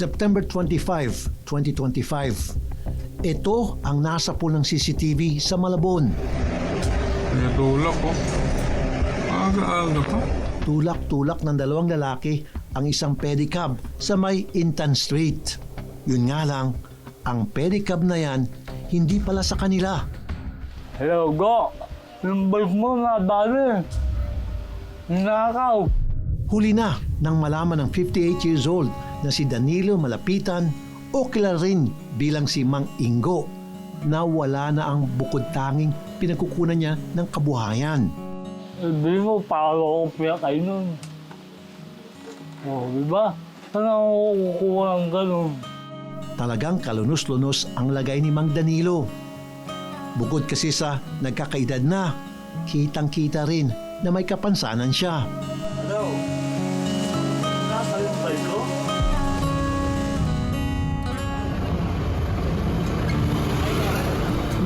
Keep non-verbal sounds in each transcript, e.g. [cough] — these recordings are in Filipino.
September 25, 2025. Ito ang nasa pool ng CCTV sa Malabon. May tulak ko. Aga-aga pa. Tulak-tulak ng dalawang lalaki ang isang pedicab sa may Intan Street. Yun nga lang, ang pedicab na yan hindi pala sa kanila. Hello, Go! Yung balik mo na dali. Nakaw. Huli na nang malaman ng 58 years old na si Danilo Malapitan o kilala rin bilang si Mang Ingo na wala na ang bukod tanging pinagkukunan niya ng kabuhayan. Hindi mo, paano ako pinakay nun? Oh, di ba? Saan ako kukuha ng ganun? Talagang kalunos-lunos ang lagay ni Mang Danilo. Bukod kasi sa nagkakaedad na, kitang-kita rin na may kapansanan siya.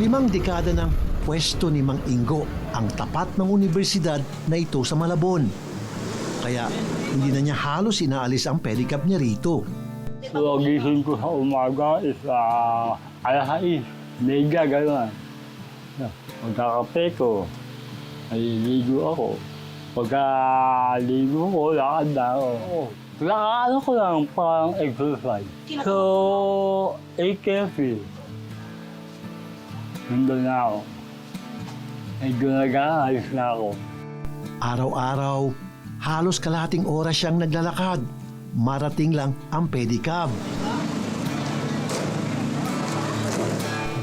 Limang dekada ng pwesto ni Mang Ingo ang tapat ng universidad na ito sa Malabon. Kaya hindi na niya halos inaalis ang pedicab niya rito. So, gising ko sa umaga is uh, 6. Mega, gano'n. Pagkakape ko, naliligo ako. Pagkaligo ko, lakad na ako. Lakad ko lang parang exercise. So, 8 Nandun na ako. Medyo nag-aayos na ako. Araw-araw, halos kalahating oras siyang naglalakad. Marating lang ang pedicab.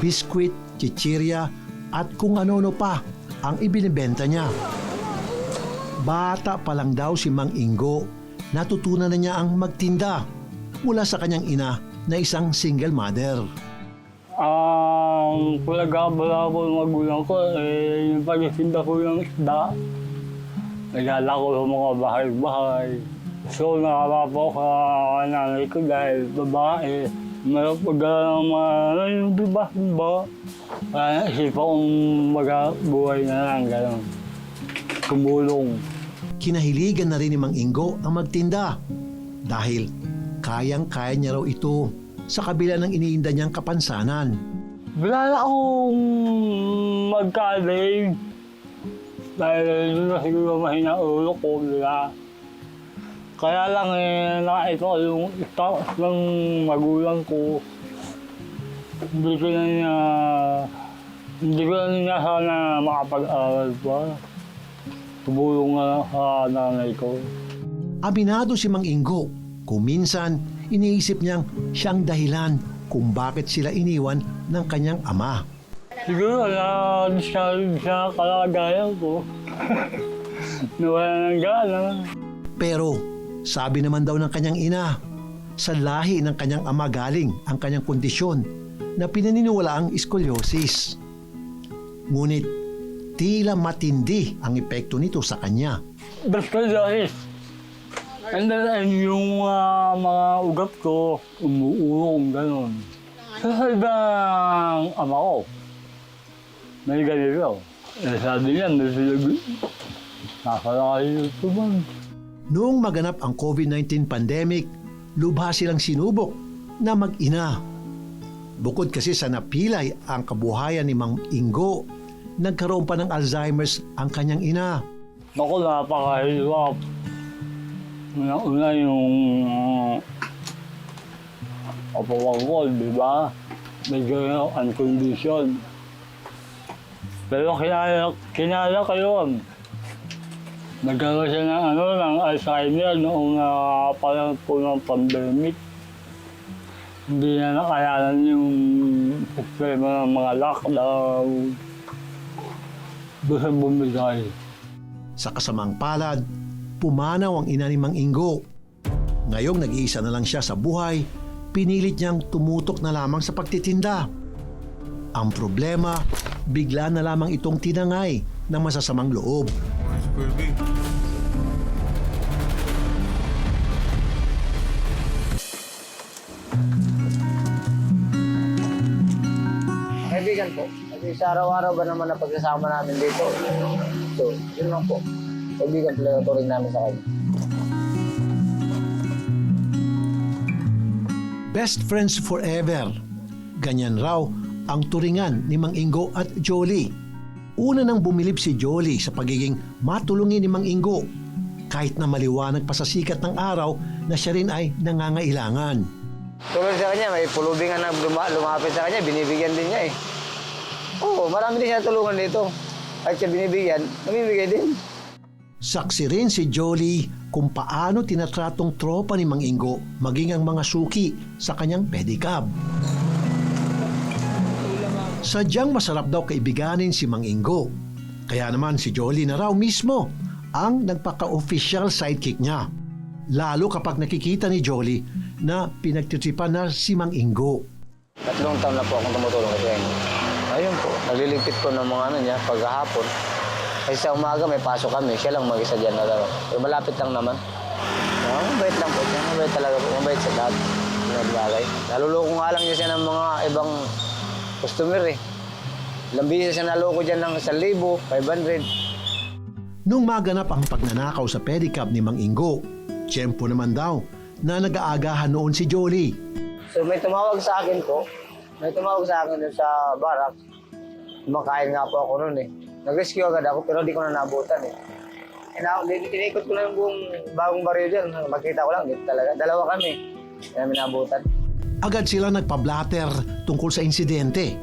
Biskwit, chichirya, at kung ano-ano pa ang ibinibenta niya. Bata pa lang daw si Mang Ingo, natutunan na niya ang magtinda mula sa kanyang ina na isang single mother. Ang pinagkabala ko ng magulang ko, eh, yung pagkitinda ko ng isda. Nagala ko sa mga bahay-bahay. So, nakala po sa nanay ko dahil babae. Meron pagkala ng mga, ano yung diba, diba? Kaya naisipan kong magabuhay na lang, gano'n. Kumulong. Kinahiligan na rin ni Mang Ingo ang magtinda dahil kayang-kaya niya raw ito sa kabila ng iniinda niyang kapansanan. Wala na akong magkaling. Dahil yun na siguro mahina ulo ko, nila. Kaya lang eh, nakita ko yung stocks ng magulang ko. Hindi ko na niya, hindi ko na niya sana makapag-aral pa. Tumulong lang sa nanay ko. Aminado si Mang Ingo kung minsan iniisip niyang siyang dahilan kung bakit sila iniwan ng kanyang ama. Siguro na siya sa kalagayan ko. [laughs] Nawala ng gana. Pero sabi naman daw ng kanyang ina, sa lahi ng kanyang ama galing ang kanyang kondisyon na pinaniniwala ang scoliosis. Ngunit tila matindi ang epekto nito sa kanya. Dahil. And then, and yung ah, mga ugat ko, umuurong, gano'n. Sa ibang ama ko, may ganito. Eh, sabi niya, may sinag... Nakalayo ito man. Noong maganap ang COVID-19 pandemic, lubha silang sinubok na mag-ina. Bukod kasi sa napilay ang kabuhayan ni Mang Ingo, nagkaroon pa ng Alzheimer's ang kanyang ina. Naku, napakahirap. Una-una yung kapawag ko, di ba? Medyo uncondition. Pero kinaya, kinaya ko yun. Nagkaroon siya ng, ano, ng Alzheimer noong uh, parang po ng pandemic. Hindi na nakayanan yung sistema ng mga lockdown. Doon sa bumigay. Sa kasamang palad, pumanaw ang ina ni Mang Ingo. Ngayong nag-iisa na lang siya sa buhay, pinilit niyang tumutok na lamang sa pagtitinda. Ang problema, bigla na lamang itong tinangay ng masasamang loob. Kaibigan po. Kasi sa araw-araw ba naman na pagsasama namin dito. So, yun lang po. Kaibigan pala rin namin sa kanya. best friends forever. Ganyan raw ang turingan ni Mang Ingo at Jolie. Una nang bumilib si Jolie sa pagiging matulungin ni Mang Ingo kahit na maliwanag pa sa sikat ng araw na siya rin ay nangangailangan. Tulad sa kanya, may pulubing na luma, lumapit sa kanya, binibigyan din niya eh. Oo, marami din siya tulungan dito. Kahit siya binibigyan, namimigay din. Saksi rin si Jolie kung paano tinatratong tropa ni Mang Ingo maging ang mga suki sa kanyang pedicab. Sadyang masarap daw kaibiganin si Mang Ingo. Kaya naman si Jolie na raw mismo ang nagpaka-official sidekick niya. Lalo kapag nakikita ni Jolie na pinagtitipan na si Mang Ingo. Tatlong taon na po akong tumutulong kay. Ayun po, nagliligpit ko ng mga ano niya paghahapon. Kasi sa umaga may pasok kami, siya lang mag-isa dyan na gano'n. Pero malapit lang naman. Ah, mabait lang po siya, mabait talaga po, mabait sa lahat. Pinagbagay. Naluloko nga lang niya siya ng mga ibang customer eh. Ilang bisis siya naloko dyan ng 1,000, 500. Nung maganap ang pagnanakaw sa pedicab ni Mang Ingo, tiyempo naman daw na nag-aagahan noon si Jolie. So may tumawag sa akin po. May tumawag sa akin sa barak. Kumakain nga po ako noon eh. Nag-rescue agad ako pero di ko na nabutan eh. Ina tinikot ko na yung buong bagong baryo dyan. Makita ko lang, dito talaga. Dalawa kami. Kaya minabutan. Agad sila nagpa-blatter tungkol sa insidente.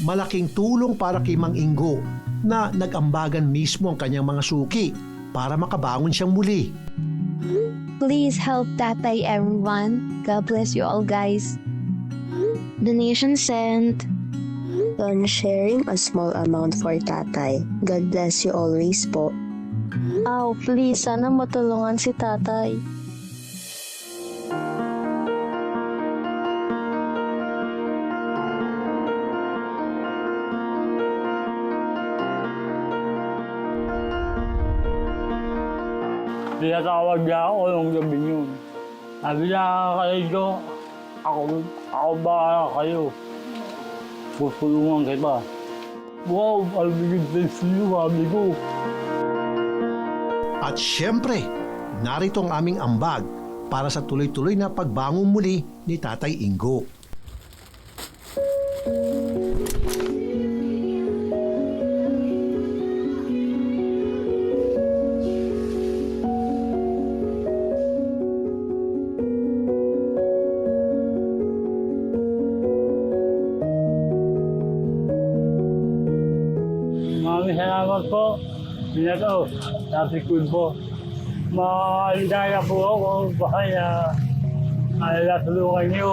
Malaking tulong para kay Mang Ingo na nag-ambagan mismo ang kanyang mga suki para makabangon siyang muli. Please help Tatay everyone. God bless you all guys. Donation sent. on sharing a small amount for tatay. God bless you always po. Oh, please, sana matulungan si tatay. Tinatawag niya ako nung gabi yun. Sabi niya kayo ko, ako, ako ba kayo? Tutulungan kita. Wow, be good to you, sabi ko. At syempre, narito ang aming ambag para sa tuloy-tuloy na pagbangon muli ni Tatay Ingo. Maraming salamat po. Binato, sabi ko po. Maligaya po ako kaya alala tulungan niyo.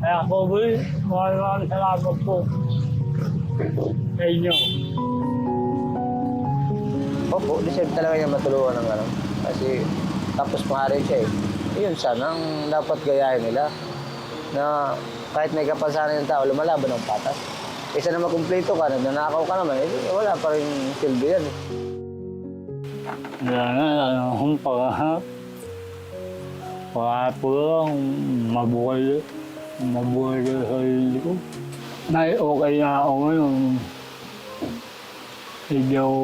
Kaya po po, maraming salamat po. Sa inyo. Opo, deserve talaga niya matulungan ng ano. Kasi tapos pa nga rin siya eh. Yun sana ang dapat gayahin nila. Na kahit may kapansanan ng tao, lumalaban ng patas. Isa na makumpleto ka, nagnanakaw ka naman, eh, wala pa rin silbi yan eh. Wala na, wala akong paghahanap. Para po lang, mabuhay, mabuhay sa sarili ko. Nay, okay na ako ngayon. Hindi ako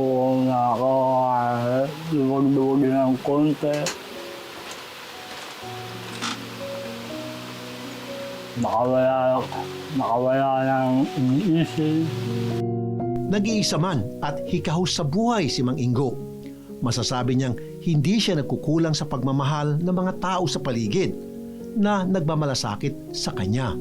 nakaka-luwag-luwag ng konti. Nakawala, nakawala ng iniisip. Nag-iisa man at hikahos sa buhay si Mang Ingo. Masasabi niyang hindi siya nagkukulang sa pagmamahal ng mga tao sa paligid na nagmamalasakit sa kanya.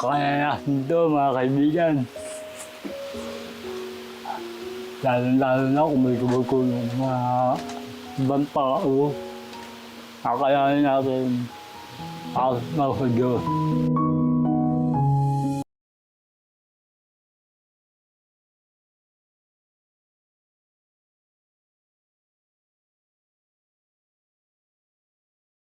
Kaya natin ito, mga kaibigan. Lalo-lalo na kung may kumulong mga ibang tao. Kakayanin natin para sa Diyos.